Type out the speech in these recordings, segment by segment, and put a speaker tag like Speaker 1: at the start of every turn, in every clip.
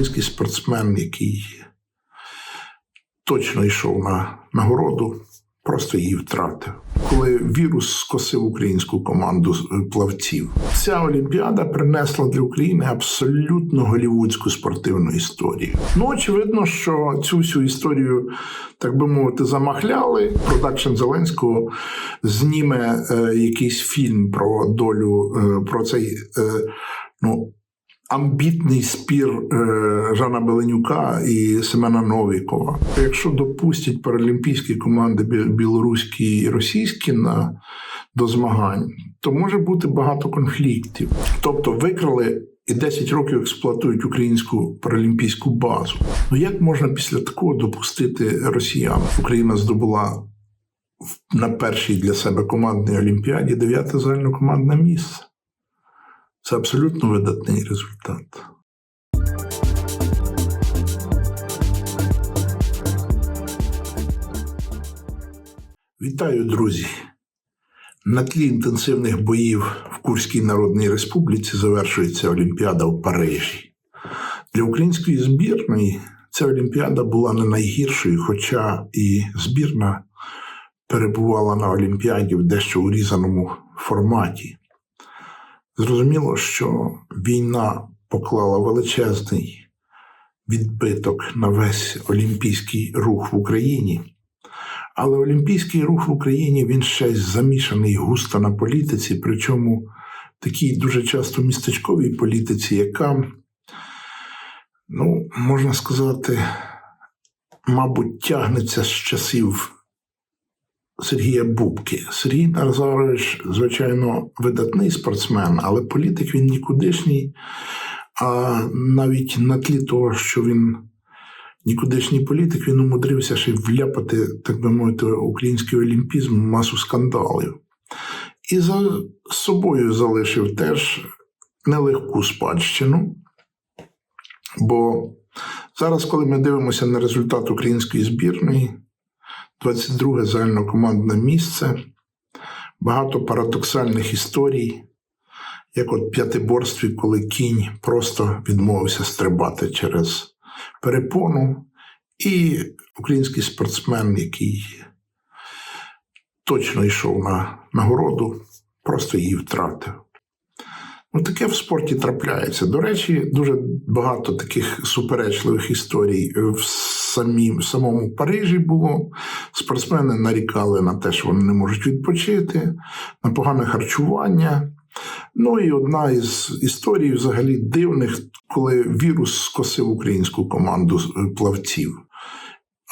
Speaker 1: український спортсмен, який точно йшов на нагороду, просто її втратив. Коли вірус скосив українську команду плавців, ця олімпіада принесла для України абсолютно голівудську спортивну історію. Ну очевидно, що цю всю історію, так би мовити, замахляли. Продакшн Зеленського зніме е, якийсь фільм про долю, е, про цей е, ну. Амбітний спір е, Жана Беленюка і Семена Новікова. Якщо допустять паралімпійські команди білоруські і російські на до змагань, то може бути багато конфліктів. Тобто викрали і 10 років експлуатують українську паралімпійську базу. Ну як можна після такого допустити росіян? Україна здобула на першій для себе командній олімпіаді дев'яте загальнокомандне місце. Це абсолютно видатний результат. Вітаю, друзі! На тлі інтенсивних боїв в Курській Народній Республіці завершується Олімпіада в Парижі. Для української збірної ця Олімпіада була не найгіршою, хоча і збірна перебувала на Олімпіаді в дещо урізаному форматі. Зрозуміло, що війна поклала величезний відбиток на весь олімпійський рух в Україні. Але олімпійський рух в Україні він ще замішаний густо на політиці, причому такій дуже часто містечковій політиці, яка, ну, можна сказати, мабуть, тягнеться з часів Сергія Бубки. Сергій Назарович, звичайно, видатний спортсмен, але політик він нікудишній. А навіть на тлі того, що він нікудишній політик, він умудрився ще вляпати, так би мовити, український олімпізм масу скандалів. І за собою залишив теж нелегку спадщину. Бо зараз, коли ми дивимося на результат української збірної, 22 загальнокомандне місце, багато парадоксальних історій, як от п'ятиборстві, коли кінь просто відмовився стрибати через перепону, і український спортсмен, який точно йшов на нагороду, просто її втратив. Ну, таке в спорті трапляється. До речі, дуже багато таких суперечливих історій в самім, в самому Парижі було. Спортсмени нарікали на те, що вони не можуть відпочити, на погане харчування. Ну і одна із історій взагалі дивних, коли вірус скосив українську команду е, плавців.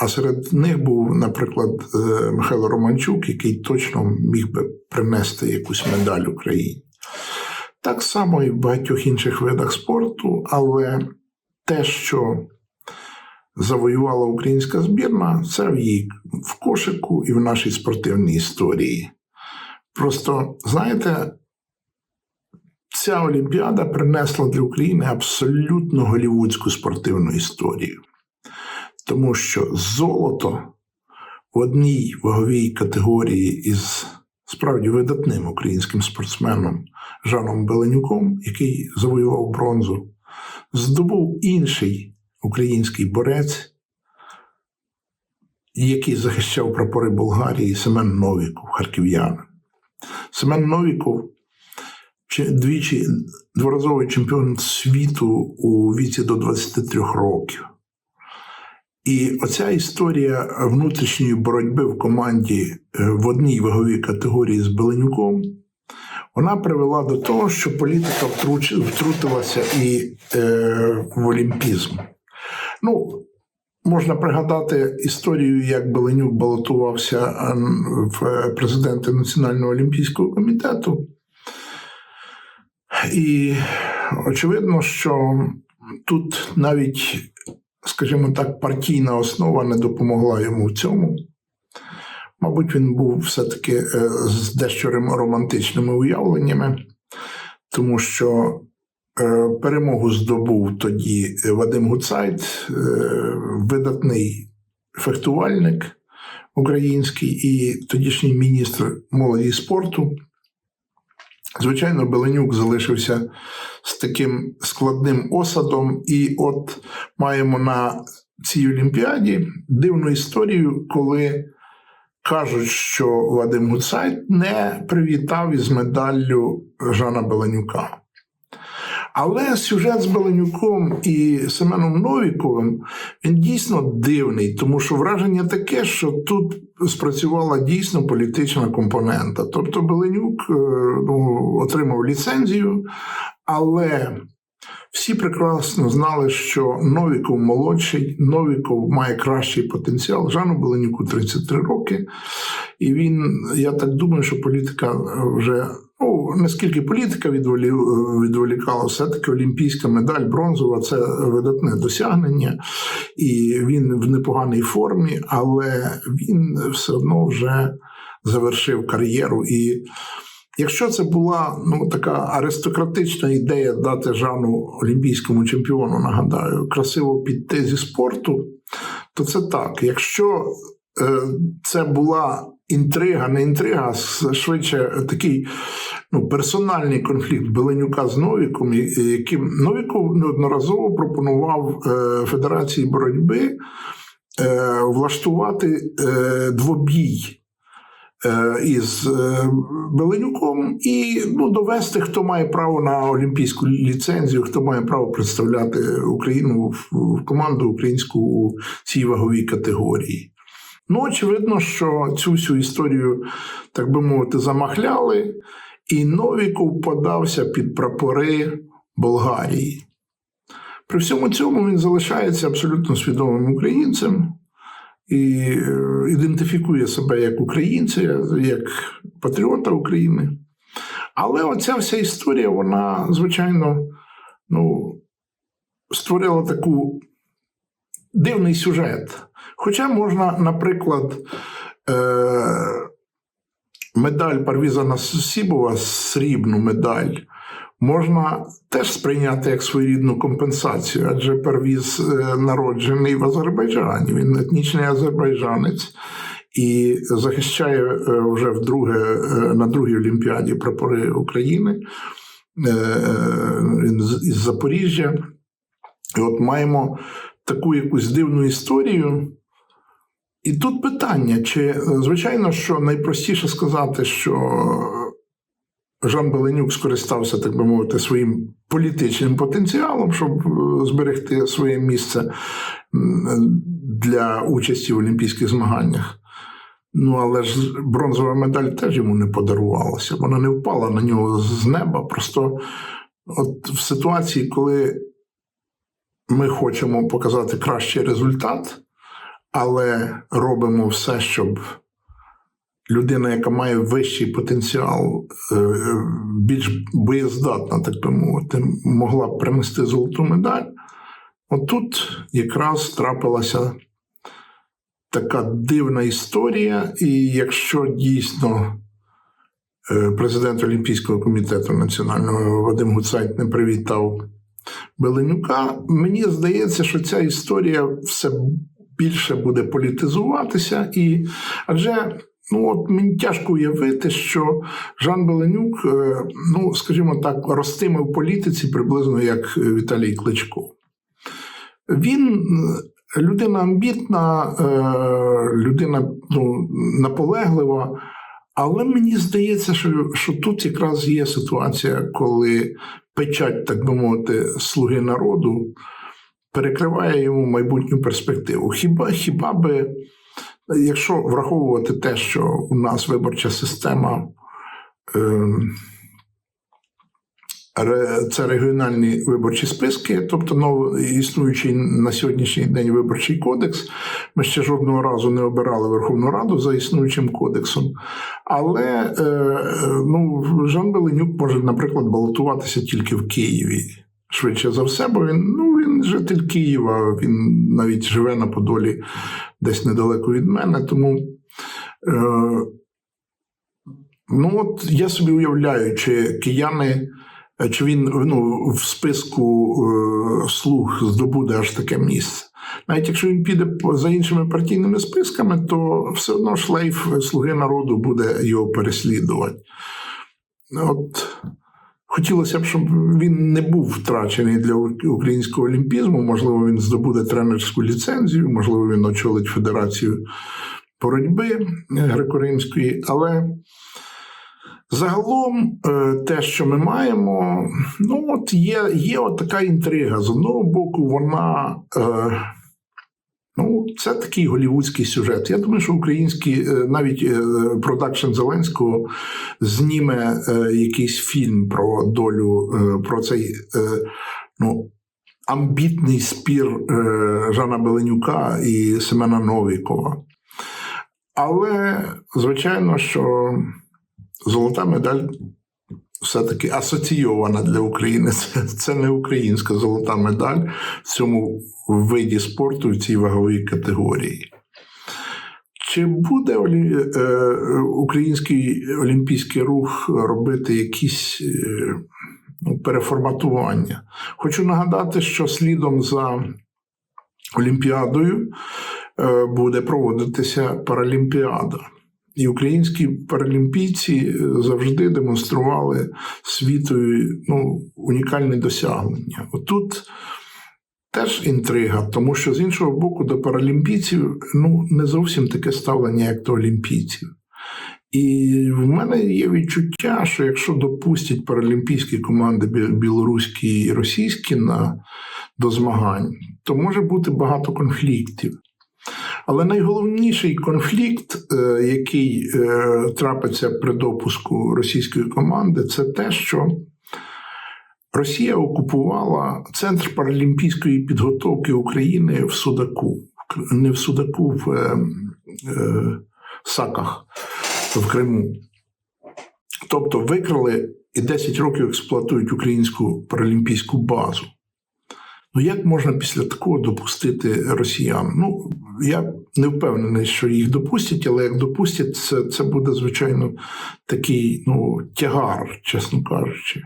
Speaker 1: А серед них був, наприклад, е, Михайло Романчук, який точно міг би принести якусь медаль Україні. Так само і в багатьох інших видах спорту, але те, що завоювала українська збірна, це в її в кошику і в нашій спортивній історії. Просто, знаєте, ця Олімпіада принесла для України абсолютно голівудську спортивну історію. Тому що золото в одній ваговій категорії із справді видатним українським спортсменом Жаном Беленюком, який завоював бронзу, здобув інший український борець, який захищав прапори Болгарії Семен Новіков, харків'янин. Семен Новіков двічі дворазовий чемпіон світу у віці до 23 років. І оця історія внутрішньої боротьби в команді е, в одній ваговій категорії з Беленюком, вона привела до того, що політика втрутилася і е, в олімпізм. Ну, можна пригадати історію, як Беленюк балотувався е, в е, президенти Національного олімпійського комітету. І очевидно, що тут навіть, скажімо так, партійна основа не допомогла йому в цьому. Мабуть, він був все-таки е, з дещо романтичними уявленнями, тому що перемогу здобув тоді Вадим Гуцайт, е, видатний фехтувальник український і тодішній міністр молоді і спорту. Звичайно, Беленюк залишився з таким складним осадом, і от маємо на цій Олімпіаді дивну історію, коли кажуть, що Вадим Гуцайт не привітав із медаллю Жана Беленюка. Але сюжет з Беленюком і Семеном Новіковим він дійсно дивний, тому що враження таке, що тут спрацювала дійсно політична компонента. Тобто Беленюк е, ну, отримав ліцензію, але всі прекрасно знали, що Новіков молодший, Новіков має кращий потенціал. Жану Беленюку 33 роки. І він, я так думаю, що політика вже. Ну, наскільки політика відволікала, все-таки олімпійська медаль бронзова це видатне досягнення, і він в непоганій формі, але він все одно вже завершив кар'єру. І якщо це була ну, така аристократична ідея дати Жану олімпійському чемпіону, нагадаю, красиво піти зі спорту, то це так. Якщо е, це була інтрига, не інтрига, швидше такий ну, персональний конфлікт Беленюка з Новіком, яким Новіков неодноразово пропонував е, Федерації боротьби е, влаштувати е, двобій. Із Беленюком і ну, довести, хто має право на олімпійську ліцензію, хто має право представляти Україну в команду українську у цій ваговій категорії. Ну, очевидно, що цю всю історію, так би мовити, замахляли, і Новіков подався під прапори Болгарії. При всьому цьому він залишається абсолютно свідомим українцем і е, ідентифікує себе як українця, як патріота України. Але оця вся історія, вона, звичайно, ну, створила таку дивний сюжет. Хоча можна, наприклад, е, медаль Парвіза Насібова, срібну медаль, можна теж сприйняти як своєрідну компенсацію, адже Парвіз е, народжений в Азербайджані, він етнічний азербайджанець. І захищає е, вже вдруге на другій Олімпіаді прапори України він із Запоріжжя. І от маємо таку якусь дивну історію. І тут питання: чи звичайно, що найпростіше сказати, що Жан Беленюк скористався, так би мовити, своїм політичним потенціалом, щоб зберегти своє місце для участі в Олімпійських змаганнях. Ну, але ж бронзова медаль теж йому не подарувалася. Вона не впала на нього з неба. Просто от в ситуації, коли ми хочемо показати кращий результат, але робимо все, щоб людина, яка має вищий потенціал, е, більш боєздатна, так би мовити, могла б принести золоту медаль. Отут якраз трапилася така дивна історія, і якщо дійсно е, президент Олімпійського комітету національного Вадим Гуцайт не привітав Беленюка. Мені здається, що ця історія все більше буде політизуватися, і адже. Ну, от мені тяжко уявити, що Жан Беленюк, е, ну, скажімо так, ростиме в політиці приблизно як Віталій Кличко. Він е, людина амбітна, е, людина ну, наполеглива, але мені здається, що що тут якраз є ситуація, коли печать, так би мовити, слуги народу перекриває йому майбутню перспективу. Хіба хіба би, якщо враховувати те, що у нас виборча система. Е, це регіональні виборчі списки, тобто новий існуючий на сьогоднішній день виборчий кодекс. Ми ще жодного разу не обирали Верховну Раду за існуючим кодексом. Але е, ну, Жан Беленюк може, наприклад, балотуватися тільки в Києві. Швидше за все, бо він ну, житель Києва, він навіть живе на Подолі десь недалеко від мене. Тому е, ну от я собі уявляю, чи кияни чи він ну, в списку е, слуг здобуде аж таке місце. Навіть якщо він піде за іншими партійними списками, то все одно шлейф слуги народу буде його переслідувати. от хотілося б, щоб він не був втрачений для українського олімпізму. Можливо, він здобуде тренерську ліцензію, можливо, він очолить Федерацію боротьби греко-римської, але. Загалом, е, те, що ми маємо, ну от є є от така інтрига. З одного боку, вона е, ну, це такий голівудський сюжет. Я думаю, що український, е, навіть е, продакшн Зеленського зніме е, якийсь фільм про долю, про цей ну, амбітний спір Жана Беленюка і Семена Новікова. Але, звичайно, що золота медаль все-таки асоційована для України. Це, це не українська золота медаль в цьому виді спорту, в цій ваговій категорії. Чи буде олі... е, український олімпійський рух робити якісь е, ну, переформатування? Хочу нагадати, що слідом за Олімпіадою е, буде проводитися Паралімпіада. І українські паралімпійці завжди демонстрували світові ну, унікальні досягнення. Отут теж інтрига, тому що з іншого боку, до паралімпійців ну, не зовсім таке ставлення, як до олімпійців. І в мене є відчуття, що якщо допустять паралімпійські команди білоруські і російські на, до змагань, то може бути багато конфліктів. Але найголовніший конфлікт, е, який е, трапиться при допуску російської команди, це те, що Росія окупувала центр паралімпійської підготовки України в Судаку, не в Судаку, в е, Саках в Криму. Тобто викрали і 10 років експлуатують українську паралімпійську базу. Ну, як можна після такого допустити росіян? Ну, я не впевнений, що їх допустять, але як допустять, це це буде, звичайно, такий ну, тягар, чесно кажучи.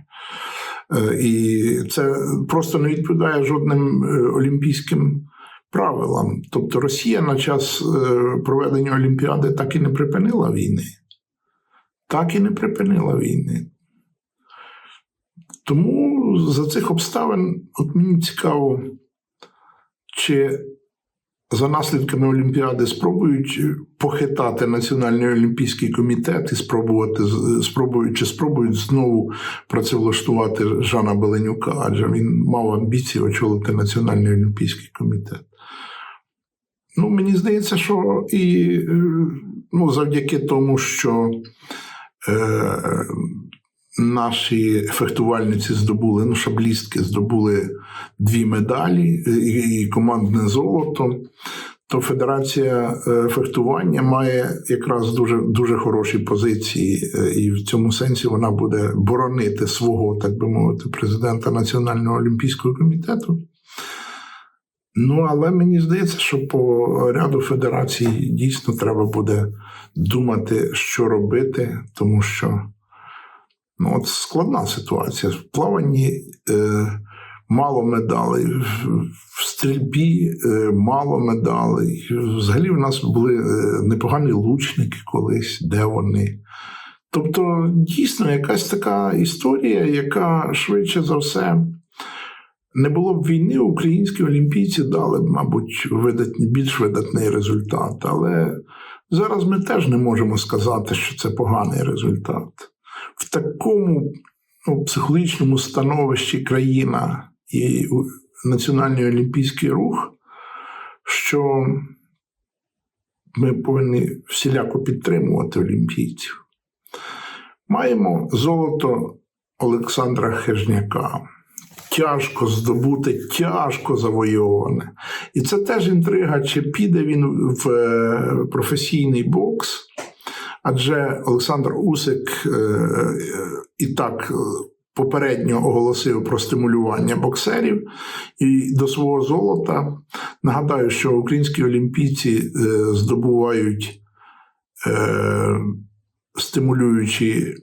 Speaker 1: Е, і це просто не відповідає жодним е, олімпійським правилам. Тобто Росія на час е, проведення Олімпіади так і не припинила війни. Так і не припинила війни. Тому за цих обставин, от мені цікаво, чи за наслідками Олімпіади спробують похитати Національний олімпійський комітет і спробувати спробують, чи спробують знову працевлаштувати Жана Беленюка, адже він мав амбіції очолити Національний олімпійський комітет. Ну, Мені здається, що і ну, завдяки тому, що е, Наші фехтувальниці здобули, ну, шаблістки здобули дві медалі і командне золото. То Федерація е, фехтування має якраз дуже дуже хороші позиції, е, і в цьому сенсі вона буде боронити свого, так би мовити, президента Національного олімпійського комітету. Ну, але мені здається, що по ряду федерацій дійсно треба буде думати, що робити, тому що. Ну, от складна ситуація. В плаванні е, мало медалей, в стрільбі е, мало медалей. Взагалі, в нас були е, непогані лучники колись, де вони. Тобто, дійсно, якась така історія, яка швидше за все. Не було б війни, українські олімпійці дали б, мабуть, видатні, більш видатний результат. Але зараз ми теж не можемо сказати, що це поганий результат в такому ну, психологічному становищі країна і Національний олімпійський рух, що ми повинні всіляко підтримувати олімпійців. Маємо золото Олександра Хижняка. Тяжко здобути, тяжко завойоване. І це теж інтрига, чи піде він в е, професійний бокс. Адже Олександр Усик е, е, і так е, попередньо оголосив про стимулювання боксерів і до свого золота. Нагадаю, що українські олімпійці здобувають стимулюючі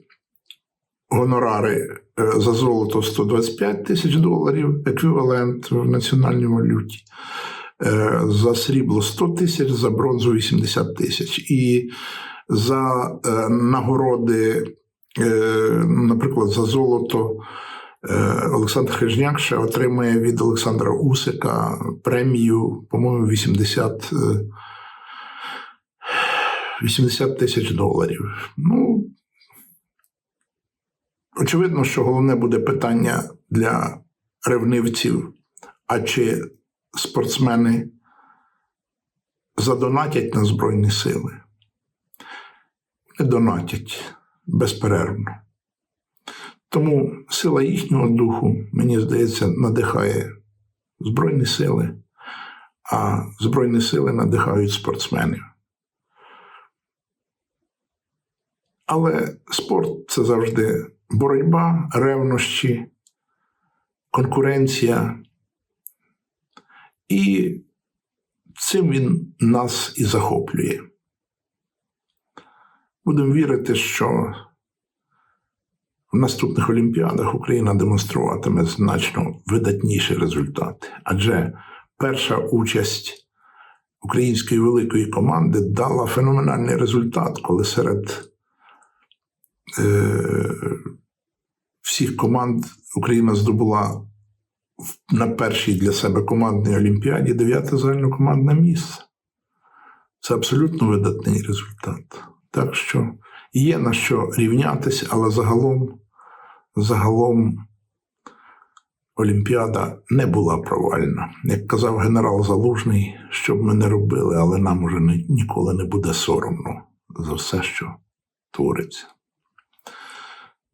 Speaker 1: гонорари за золото 125 тисяч доларів, еквівалент в національній валюті. За срібло 100 тисяч, за бронзу 80 тисяч. І за е, нагороди е, наприклад, за золото е, Олександр Хижняк ще отримує від Олександра Усика премію, по-моєму, 80, е, 80 тисяч доларів. Ну, очевидно, що головне буде питання для ревнивців, а чи спортсмени задонатять на Збройні сили? Донатять безперервно. Тому сила їхнього духу, мені здається, надихає Збройні сили, а Збройні сили надихають спортсменів. Але спорт це завжди боротьба, ревнощі, конкуренція. І цим він нас і захоплює. Будемо вірити, що в наступних Олімпіадах Україна демонструватиме значно видатніші результати. Адже перша участь української великої команди дала феноменальний результат, коли серед е, всіх команд Україна здобула на першій для себе командній олімпіаді дев'яте загальнокомандне місце. Це абсолютно видатний результат. Так що є на що рівнятися, але загалом, загалом Олімпіада не була провальна. Як казав генерал Залужний, що б ми не робили, але нам уже ні- ніколи не буде соромно за все, що твориться.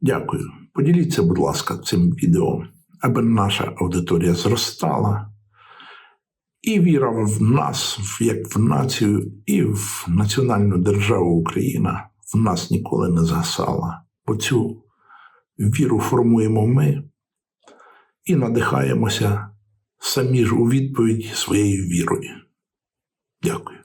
Speaker 1: Дякую. Поділіться, будь ласка, цим відео, аби наша аудиторія зростала. І віра в нас, як в націю, і в національну державу Україна в нас ніколи не згасала. Бо цю віру формуємо ми і надихаємося самі ж у відповідь своєю вірою. Дякую.